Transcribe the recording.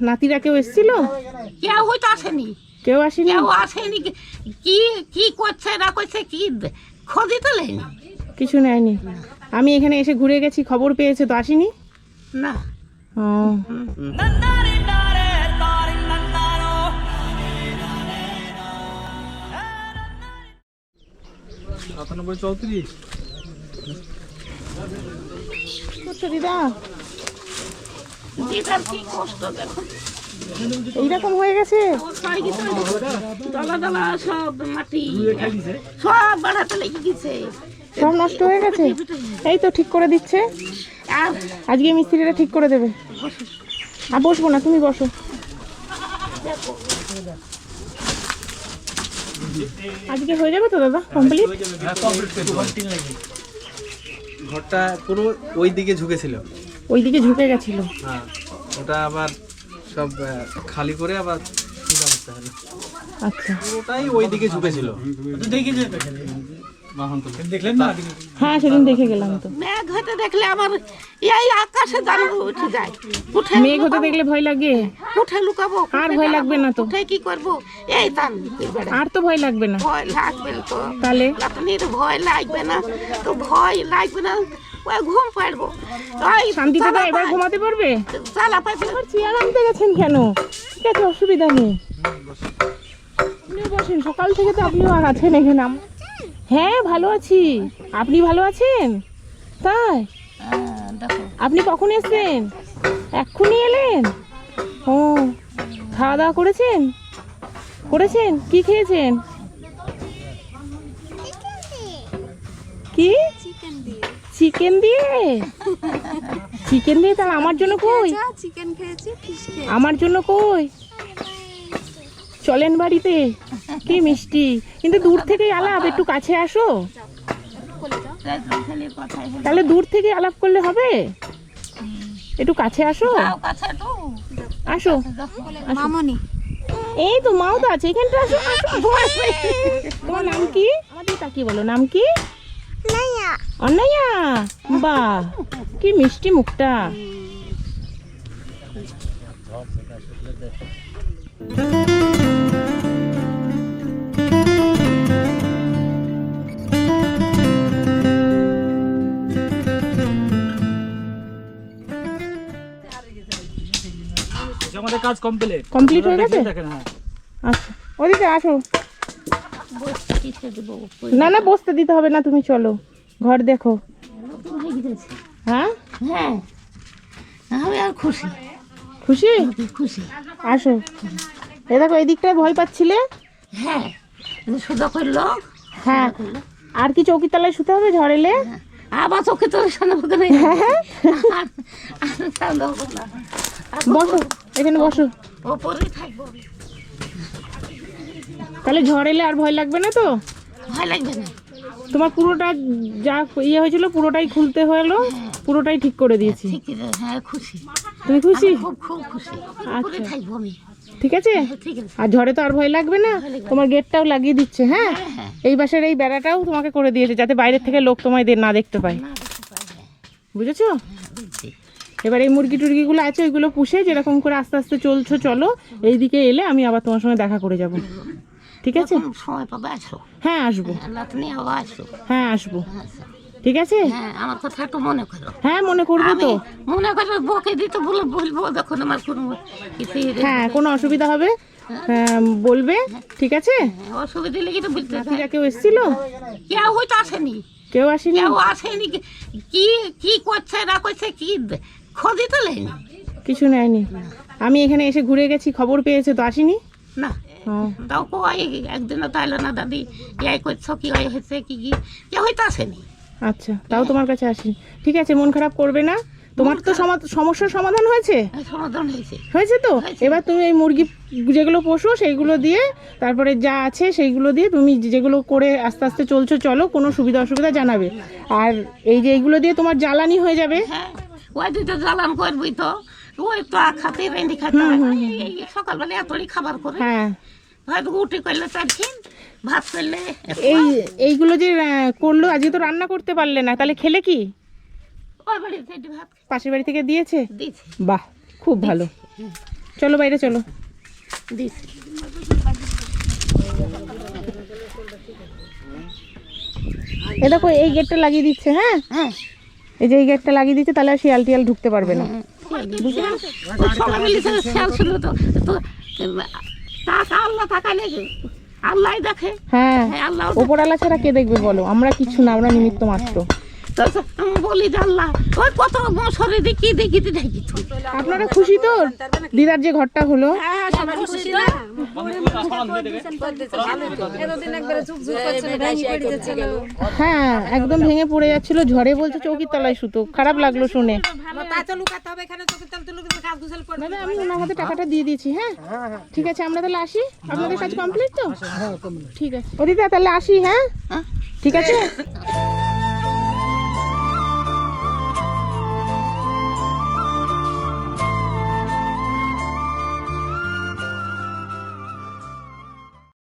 নাতিরা কেউ এসেছিল? কেউ হয়তো আসেনি। কেউ আসেনি? কেউ আসেনি। কি- কি করছে না করছে কি খোঁজই তো নেয়নি। কিছু নেয়নি। আমি এখানে এসে ঘুরে গেছি খবর পেয়েছে তো আসিনি? না। ও। সাতানব্বই চৌত্রিশ। দিদা? দিদার কি কষ্ট দেখো এইরকম হয়ে গেছে? দলা দলা সব মাটি সব বাড়াতে লেগে গেছে। সব নষ্ট হয়ে গেছে? এই তো ঠিক করে দিচ্ছে। আর আজকে মিস্ত্রিরা ঠিক করে দেবে। আর বসবো না তুমি বসো। আজকে হয়ে যাবে তো দাদা? কমপ্লিট ঘরটা পুরো ওই দিকে ঝুঁকেছিল। ওইদিকে ঝুঁকে গেছিল। হ্যাঁ ওটা আবার সব খালি করে আবার ঠিক করতে হলো আচ্ছা। পুরোটাই ওই দিকে ঝুঁকেছিল দেখি না হ্যাঁ সেদিন দেখে গেলাম তো। মেঘ হতে দেখলে আমার এই আকাশে দাঁড়িয়ে উঠে যায়। উঠে মেঘ হতে দেখলে ভয় লাগে। উঠে লুকাবো। আর ভয় লাগবে না তো। উঠে কি করব? এই তান আর তো ভয় লাগবে না। ভয় লাগবে না তো। তাহলে? ভয় লাগবে না তো ভয় লাগবে না। ঘুম শান্তিতে তো চালা এবার পাই- ঘুমাতে পারবে? চালা পাইবে চেয়ার আনতে গেছেন কেন? ঠিক আছে অসুবিধা নেই। আপনিও বসেন। সকাল থেকে তো আপনিও আর আছেন এখানে। হ্যাঁ ভালো আছি। আপনি ভালো আছেন? তাই? আপনি কখন এসেছেন? এক্ষুনি এলেন? ও খাওয়া দাওয়া করেছেন? করেছেন? কি খেয়েছেন? কি? চিকেন দিয়ে? চিকেন দিয়ে? তাহলে আমার জন্য কই? চিকেন খেয়েছি। আমার জন্য কই? চলেন বাড়িতে। কি মিষ্টি। কিন্তু দূর থেকেই আলাপ একটু কাছে আসো। তাহলে দূর থেকে আলাপ করলে হবে? একটু কাছে আসো। যাও কাছে তো আসো। মামনি। এই তো মাও তো আছে এখানটা আসো আসো তোমার নাম কি? আমাদের বলো। নাম কি? অন্যায়া বাহ কি মিষ্টি মুখটা। আমাদের কাজ কমপ্লিট কমপ্লিট হয়ে গেছে হ্যাঁ আচ্ছা ওদিকে আসো না না বসতে দিতে হবে না তুমি চলো ঘর দেখো হ্যাঁ হ্যাঁ আমি আর খুশি খুশি খুশি আসো এ দেখো এই দিকটায় ভয় পাচ্ছিলে হ্যাঁ সুদা করল হ্যাঁ আর কি চৌকি তলায় শুতে হবে ঝড় এলে আবার চোখে তোর সামনে ফুকে নেই হ্যাঁ, আর আর তাহলে হবে না আর বসো এখানে বসো। থাকব। তাহলে ঝড় এলে আর ভয় লাগবে না তো? ভয় লাগবে না। তোমার পুরোটা যা ইয়ে হয়েছিল পুরোটাই খুলতে হলো পুরোটাই ঠিক করে দিয়েছি। হ্যাঁ খুশি। তুমি খুশি? খুব খুশি। উপরে ঠিক আছে? আর ঝড়ে তো আর ভয় লাগবে না? তোমার গেটটাও লাগিয়ে দিচ্ছে হ্যাঁ? এই বাসের এই বেড়াটাও তোমাকে করে দিয়েছে যাতে বাইরের থেকে লোক তোমায় না দেখতে পায়। বুঝছি। এবার এই মুরগি টুরগিগুলো আছে ওইগুলো পুষে যেরকম করে আস্তে আস্তে চলছো চলো। এইদিকে এলে আমি আবার তোমার সঙ্গে দেখা করে যাব। ঠিক আছে? সময় পাবে আসো। হ্যাঁ আসব। আসো। হ্যাঁ আসব। ঠিক আছে? হ্যাঁ আমার কথা একটু মনে করো। হ্যাঁ মনে করব তো। মনে করো বকে দিতে বলে বলব দেখুন আমার কোনো হ্যাঁ কোনো অসুবিধা হবে? হ্যাঁ, বলবে? ঠিক আছে? অসুবিধা লেগে তো বলতে নাতিরা কেউ এসেছিল? কেউ হয়তো আসেনি। কেউ আসেনি? কেউ আসেনি। কি- কি কি করছে না করছে কি খোঁজই তো কিছু নেয়নি। আমি এখানে এসে ঘুরে গেছি খবর পেয়েছে তো আসিনি? না। তাও কয় একদিনও তো এলো না দাদি। ইয়াই করছ কি হয় হয়েছে কি কি কেউ হয়তো আসেনি। আচ্ছা তাও তোমার কাছে আসি ঠিক আছে মন খারাপ করবে না। তোমার তো সমা- সমস্যার সমাধান হয়েছে? সমাধান হয়েছে। হয়েছে তো? এবার তুমি এই মুরগি যেগুলো পোষো সেইগুলো দিয়ে তারপরে যা আছে সেইগুলো দিয়ে তুমি যেগুলো করে আস্তে আস্তে চলছো চলো কোনো সুবিধা অসুবিধা জানাবে। আর এই যে এইগুলো দিয়ে তোমার জ্বালানি হয়ে যাবে। হ্যাঁ। ওই দুটো জ্বালান করবি তো। ওই তো খাতে রেন্ডি খাতে। হয়। সকালবেলা এতই খাবার করে। হ্যাঁ। হয়তো উঠে করলে চারখিন ভাত করলে এই এইগুলো যে করল আজকে তো রান্না করতে পারলে না। তাহলে খেলে কি? ওই বাড়িতে একটু ভাত পাশের বাড়ি থেকে দিয়েছে? বাহ খুব ভালো। চলো বাইরে চলো। এ দেখো এই গেটটা লাগিয়ে দিচ্ছে হ্যাঁ? হ্যাঁ। এই যে এই গেটটা লাগিয়ে দিচ্ছে তাহলে আর শিয়াল টিয়াল ঢুকতে পারবে না হ্যাঁ হ্যাঁ আল্লাহ ওপরালা ছাড়া কে দেখবে বলো আমরা কিছু না আমরা নিমিত্ত মাত্র তো আমি বলি যে আল্লাহ ওই কত বছরে দেখি দেখি দেখি তুই আপনারা খুশি তো? দিদার যে ঘরটা হলো? হ্যাঁ একদম ভেঙে পড়ে যাচ্ছিল ঝড়ে বলছে চৌকির তলায় সুতো। খারাপ লাগল শুনে। দাদা আমি ওনার হাতে টাকাটা দিয়ে দিয়েছি হ্যাঁ? ঠিক আছে আমরা তাহলে আসি? আপনাদের কাজ কমপ্লিট তো? ঠিক আছে। ও দিদা তাহলে আসি হ্যাঁ। ঠিক আছে?